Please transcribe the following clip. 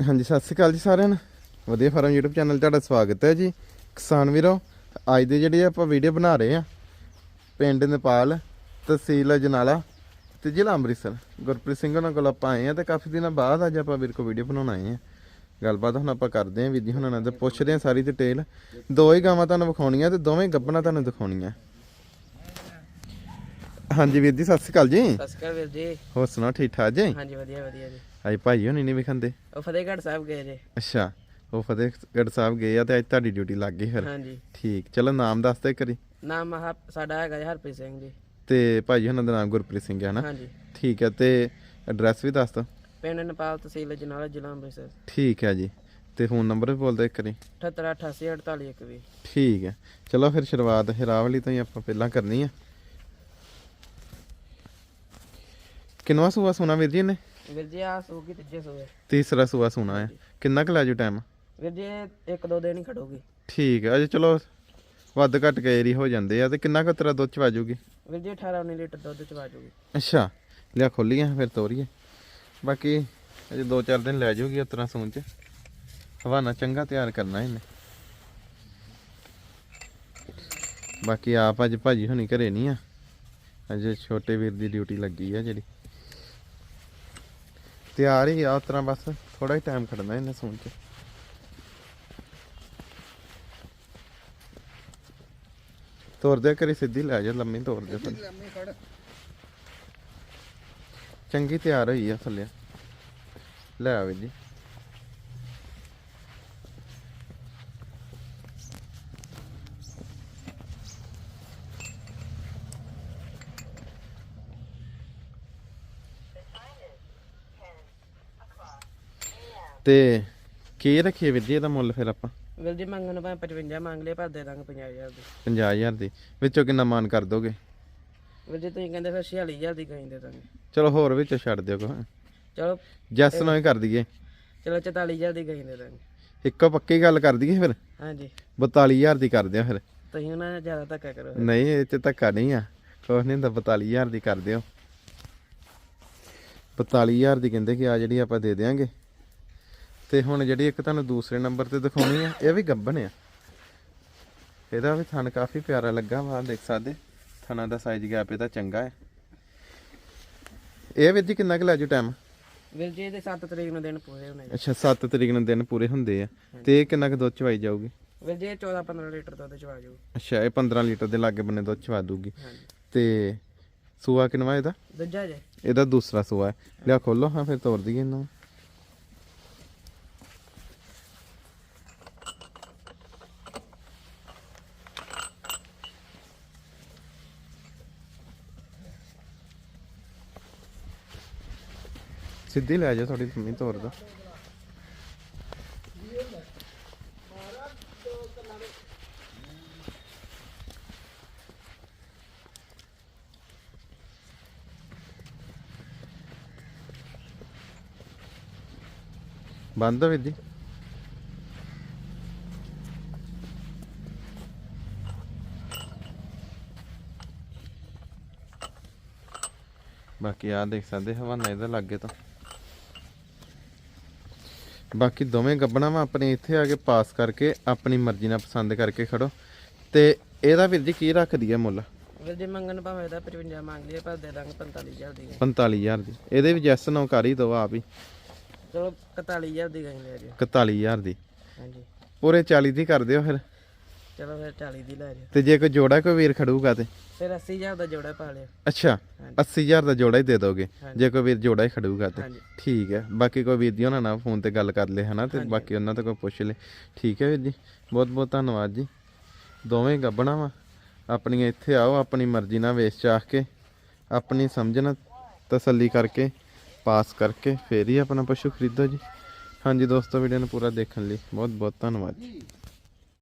ਹਾਂਜੀ ਸਤਿ ਸ਼੍ਰੀ ਅਕਾਲ ਜੀ ਸਾਰਿਆਂ ਨੂੰ। ਵਧੀਆ ਫਾਰਮ YouTube ਚੈਨਲ ਤੁਹਾਡਾ ਸਵਾਗਤ ਹੈ ਜੀ। ਕਿਸਾਨ ਵੀਰੋ ਅੱਜ ਦੇ ਜਿਹੜੇ ਆਪਾਂ ਵੀਡੀਓ ਬਣਾ ਰਹੇ ਆ ਪਿੰਡ ਨੇਪਾਲ ਤਹਿਸੀਲ ਅਜਨਾਲਾ ਤੇ ਜ਼ਿਲ੍ਹਾ ਅੰਮ੍ਰਿਤਸਰ। ਗੁਰਪ੍ਰੀਤ ਸਿੰਘ ਉਹਨਾਂ ਕੋਲ ਆਪਾਂ ਆਏ ਆ ਤੇ ਕਾਫੀ ਦਿਨਾਂ ਬਾਅਦ ਅੱਜ ਆਪਾਂ ਵੀਰ ਕੋ ਵੀਡੀਓ ਬਣਾਉਣ ਆਏ ਆ ਗੱਲਬਾਤ ਹੁਣ ਆਪਾਂ ਕਰਦੇ ਆਂ ਵੀਰ ਜੀ ਹੁਣਾਂ ਨਾਲ ਤੇ ਪੁੱਛਦੇ ਆਂ ਸਾਰੀ ਡਿਟੇਲ ਦੋ ਹੀ ਗਾਵਾਂ ਤੁਹਾਨੂੰ ਵਿਖਾਉਣੀਆਂ ਤੇ ਦੋਵੇਂ ਗੱਬਣਾ ਤੁਹਾਨੂੰ ਦਿਖਾਉਣੀਆਂ। ਹਾਂਜੀ ਵੀਰ ਜੀ ਸਤਿ ਸ਼੍ਰੀ ਅਕਾਲ ਜੀ। ਸਤਿ ਸ਼੍ਰੀ ਅਕਾਲ ਵੀਰ ਜੀ। ਹੋਰ ਸੁਣਾਓ ਠੀਕ ਠਾਕ ਜੀ? ਹਾਂਜੀ ਵਧੀਆ ਵਧੀਆ ਜੀ। ਅੱਜ ਭਾਈ ਹੋਣੀ ਨਹੀਂ ਵਿਖੰਦੇ ਉਹ ਫਤਿਹਗੜ੍ਹ ਸਾਹਿਬ ਗਏ ਜੀ। ਅੱਛਾ ਉਹ ਫਤਿਹਗੜ੍ਹ ਸਾਹਿਬ ਗਏ ਆ ਤੇ ਅੱਜ ਤੁਹਾਡੀ ਡਿਊਟੀ ਲੱਗ ਗਈ ਫਿਰ। ਹਾਂਜੀ। ਠੀਕ ਚਲੋ ਨਾਮ ਦੱਸ ਦੇ ਕਰੀ ਨਾਮ ਆਹ ਸਾਡਾ ਹੈਗਾ ਜੀ ਹਰਪ੍ਰੀਤ ਸਿੰਘ ਜੀ। ਤੇ ਭਾਜੀ ਉਹਨਾਂ ਦਾ ਨਾਮ ਗੁਰਪ੍ਰੀਤ ਸਿੰਘ ਹੈ ਨਾ ਹਾਂਜੀ। ਠੀਕ ਹੈ ਤੇ ਐਡਰੈਸ ਵੀ ਦੱਸ ਦੋ ਪਿੰਡ ਨੇਪਾਲ ਤਹਿਸੀਲ ਜਨਾਲਾ ਜ਼ਿਲ੍ਹਾ ਅੰਮ੍ਰਿਤਸਰ। ਠੀਕ ਹੈ ਜੀ ਤੇ ਫੋਨ ਨੰਬਰ ਵੀ ਬੋਲ ਦੇ ਕਰੀ 78884881 ਠੀਕ ਹੈ ਚਲੋ ਫਿਰ ਸ਼ੁਰੂਆਤ ਹਿਰਾਵਲੀ ਤੋਂ ਹੀ ਆਪਾਂ ਪਹਿਲਾਂ ਕਰਨੀ ਆ। ਕਿੰਨਵਾ ਸੂਆ ਸੋਨਾ ਵੀਰ ਜੀ ਨੇ ਵੀਰ ਜੀ ਆ ਸੂਗੀ ਤੀਜੇ ਸੂਏ। ਤੀਸਰਾ ਸੂਆ ਸੋਨਾ ਹੈ। ਕਿੰਨਾ ਕੁ ਲੈ ਜੂ ਟਾਈਮ ਵੀਰ ਜੀ ਇਹ ਇੱਕ ਦੋ ਦਿਨ ਹੀ ਖੜੂਗੀ। ਠੀਕ ਹੈ ਅਜੇ ਚਲੋ ਵੱਧ ਘੱਟ ਕੇ ਏਰੀ ਹੋ ਜਾਂਦੇ ਆ ਤੇ ਕਿੰਨਾ ਕੁ ਤੇਰਾ ਦੁੱਧ ਚ ਵਾਜੂਗੀ ਵੀਰ ਜੀ 18 19 ਲੀਟਰ ਦੁੱਧ ਚਵਾ ਜੂਗੀ। ਅੱਛਾ ਲਿਆ ਖੋਲੀਆਂ ਫਿਰ ਤੋਰੀਏ। ਬਾਕੀ ਅਜੇ 2-4 ਦਿਨ ਲੈ ਜਾਊਗੀ ਉਸ ਤਰ੍ਹਾਂ ਸੂਣ ਚ। ਹਵਾਨਾ ਚੰਗਾ ਤਿਆਰ ਕਰਨਾ ਇਹਨੇ। ਬਾਕੀ ਆਪ ਅੱਜ ਭਾਜੀ ਹੁਣੀ ਘਰੇ ਨਹੀਂ ਆ। ਅਜੇ ਛੋਟੇ ਵੀਰ ਦੀ ਡਿਊਟੀ ਲੱਗੀ ਆ ਜਿਹੜੀ। ਤਿਆਰ ਹੀ ਆ ਉਸ ਤਰ੍ਹਾਂ ਬਸ ਥੋੜਾ ਹੀ ਟਾਈਮ ਖੜਨਾ ਇਹਨੇ ਸੂਣ ਚ। ਤੋਰ ਦੇ ਕਰੀ ਸਿੱਧੀ ਲੈ ਜਾ ਲੰਮੀ ਤੋਰ ਦੇ ਫਿਰ। ਚੰਗੀ ਤਿਆਰ ਹੋਈ ਆ ਥੱਲੇ। ਲੈ ਆਵੇ ਜੀ। ਤੇ ਕੀ ਰੱਖੀਏ ਵੀਰ ਜੀ ਇਹਦਾ ਮੁੱਲ ਫਿਰ ਆਪਾਂ? ਵੀਰ ਜੀ ਮੰਗਣ ਭਾਵੇਂ 55 ਮੰਗ ਲਏ ਪਰ ਦੇ ਦਾਂਗੇ 50000 ਦੀ। 50000 ਦੀ। ਵਿੱਚੋਂ ਕਿੰਨਾ ਮਾਨ ਕਰ ਦੋਗੇ? ਵੀਰ ਜੀ ਤੁਸੀਂ ਕਹਿੰਦੇ ਫਿਰ 46000 ਦੀ ਕਹੀਂ ਦੇ ਦਾਂਗੇ। ਚਲੋ ਹੋਰ ਵਿੱਚੋਂ ਛੱਡ ਦਿਓ ਕੋ ਚਲੋ। ਜੈਸ ਨਾਲ ਹੀ ਕਰ ਦਈਏ। ਚਲੋ 44000 ਦੀ ਕਹੀਂ ਦੇ ਦਾਂਗੇ। ਇੱਕੋ ਪੱਕੀ ਗੱਲ ਕਰ ਦਈਏ ਫਿਰ? ਹਾਂਜੀ। 42000 ਦੀ ਕਰ ਦਿਓ ਫਿਰ। ਤੁਸੀਂ ਉਹਨਾਂ ਨਾਲ ਜ਼ਿਆਦਾ ਧੱਕਾ ਕਰੋ ਨਹੀਂ ਇਹ ਚ ਧੱਕਾ ਨਹੀਂ ਆ। ਕੁਛ ਨਹੀਂ ਹੁੰਦਾ 42000 ਦੀ ਕਰ ਦਿਓ। 42000 ਦੀ ਕਹਿੰਦੇ ਕਿ ਆ ਜਿਹੜੀ ਆਪਾਂ ਦੇ ਦੇਾਂਗੇ ਤੇ ਹੁਣ ਜਿਹੜੀ ਇੱਕ ਤੁਹਾਨੂੰ ਦੂਸਰੇ ਨੰਬਰ ਤੇ ਦਿਖਾਉਣੀ ਆ ਇਹ ਵੀ ਗੱਬਣ ਆ। ਇਹਦਾ ਵੀ ਥਣ ਕਾਫੀ ਪਿਆਰਾ ਲੱਗਾ ਵਾ ਦੇਖ ਸਕਦੇ? ਥਣਾ ਦਾ ਸਾਈਜ਼ ਗੈਪ ਇਹਦਾ ਚੰਗਾ ਹੈ। ਇਹ ਵੀਰ ਜੀ ਕਿੰਨਾ ਕੁ ਲੈ ਜੂ ਟਾਈਮ ਵੀਰ ਜੀ ਇਹਦੇ 7 ਤਰੀਕ ਨੂੰ ਦਿਨ ਪੂਰੇ ਹੋਣੇ। ਅੱਛਾ 7 ਤਰੀਕ ਨੂੰ ਦਿਨ ਪੂਰੇ ਹੁੰਦੇ ਆ। ਤੇ ਇਹ ਕਿੰਨਾ ਕੁ ਦੁੱਧ ਚਵਾਈ ਜਾਊਗੀ? ਵੀਰ ਜੀ ਇਹ 14 15 ਲੀਟਰ ਦੁੱਧ ਚਵਾ ਜੂ ਅੱਛਾ ਇਹ 15 ਲੀਟਰ ਦੇ ਲਾਗੇ ਬੰਨੇ ਦੁੱਧ ਚਵਾ ਦੂਗੀ। ਤੇ ਸੂਆ ਕਿਨਵਾ ਇਹਦਾ? ਦੂਜਾ ਜੇ। ਇਹਦਾ ਦੂਸਰਾ ਸੂਆ ਹੈ। ਲਿਆ ਖੋਲੋ ਹਾਂ ਫਿਰ ਤੋੜ ਦਈਏ ਇਹਨੂੰ। ਸਿੱਧੀ ਲੈ ਜਾ ਤੁਹਾਡੀ ਮੰਮੀ ਤੋੜ ਦੋ। ਬੰਦ ਆ ਵੀਰ ਬਾਕੀ ਆ ਦੇਖ ਸਕਦੇ ਹਵਾਨਾ ਇਹਦਾ ਲੱਗੇ ਤਾਂ। ਬਾਕੀ ਦੋਵੇਂ ਗੱਬਣਾ ਵਾ ਆਪਣੇ ਇੱਥੇ ਆ ਕੇ ਪਾਸ ਕਰਕੇ ਆਪਣੀ ਮਰਜ਼ੀ ਨਾਲ ਪਸੰਦ ਕਰਕੇ ਖੜੋ। ਤੇ ਇਹਦਾ ਵੀਰ ਜੀ ਕੀ ਰੱਖਦੀ ਹੈ ਮੁੱਲ? ਵੀਰ ਜੀ ਮੰਗਣ ਭਾਵੇਂ ਇਹਦਾ 55 ਮੰਗ ਲਈਏ ਪਰ ਦੇ ਦਾਂਗੇ 45000 ਦੀ। 45000 ਦੀ। ਇਹਦੇ ਵੀ ਜੈਸ ਨੋ ਕਰ ਹੀ ਦੋ ਆਪ ਹੀ। ਚਲੋ 41000 ਦੀ ਗਈ ਲੈ ਜੀ। 41000 ਦੀ। ਹਾਂਜੀ। ਪੂਰੇ 40 ਦੀ ਕਰ ਦਿਓ ਫਿਰ। ਚਲੋ ਫਿਰ 40 ਦੀ ਲੈ ਜੀ ਤੇ ਜੇ ਕੋਈ ਜੋੜਾ ਕੋਈ ਵੀਰ ਖੜੂਗਾ ਤੇ? ਫਿਰ 80000 ਦਾ ਜੋੜਾ ਪਾ ਲਿਓ। ਅੱਛਾ ਹਾਂਜੀ। 80000 ਦਾ ਜੋੜਾ ਹੀ ਦੇ ਦੋਗੇ। ਜੇ ਕੋਈ ਵੀਰ ਜੋੜਾ ਹੀ ਖੜੂਗਾ ਤੇ। ਹਾਂਜੀ। ਠੀਕ ਹੈ ਬਾਕੀ ਕੋਈ ਵੀਰ ਜੀ ਉਹਨਾਂ ਨਾਲ ਫੋਨ ਤੇ ਗੱਲ ਕਰ ਲੈ ਹਨਾ ਤੇ ਬਾਕੀ ਉਹਨਾਂ ਤੋਂ ਕੋਈ ਪੁੱਛ ਲੈ। ਠੀਕ ਹੈ ਵੀਰ ਜੀ ਬਹੁਤ ਬਹੁਤ ਧੰਨਵਾਦ ਜੀ। ਦੋਵੇਂ ਗੱਬਣਾ ਵਾ। ਆਪਣੀਆਂ ਇੱਥੇ ਆਓ ਆਪਣੀ ਮਰਜ਼ੀ ਨਾਲ ਵੇਚ ਚਾਹ ਕੇ ਆਪਣੀ ਸਮਝਣਾ ਤਸੱਲੀ ਕਰਕੇ ਪਾਸ ਕਰਕੇ ਫੇਰ ਹੀ ਆਪਣਾ ਪਸ਼ੂ ਖਰੀਦੋ ਜੀ। ਹਾਂਜੀ ਦੋਸਤੋ ਵੀਡੀਓ ਨੂੰ ਪੂਰਾ ਦੇਖਣ ਲਈ ਬਹੁਤ ਬਹੁਤ ਧੰਨਵਾਦ ਜੀ।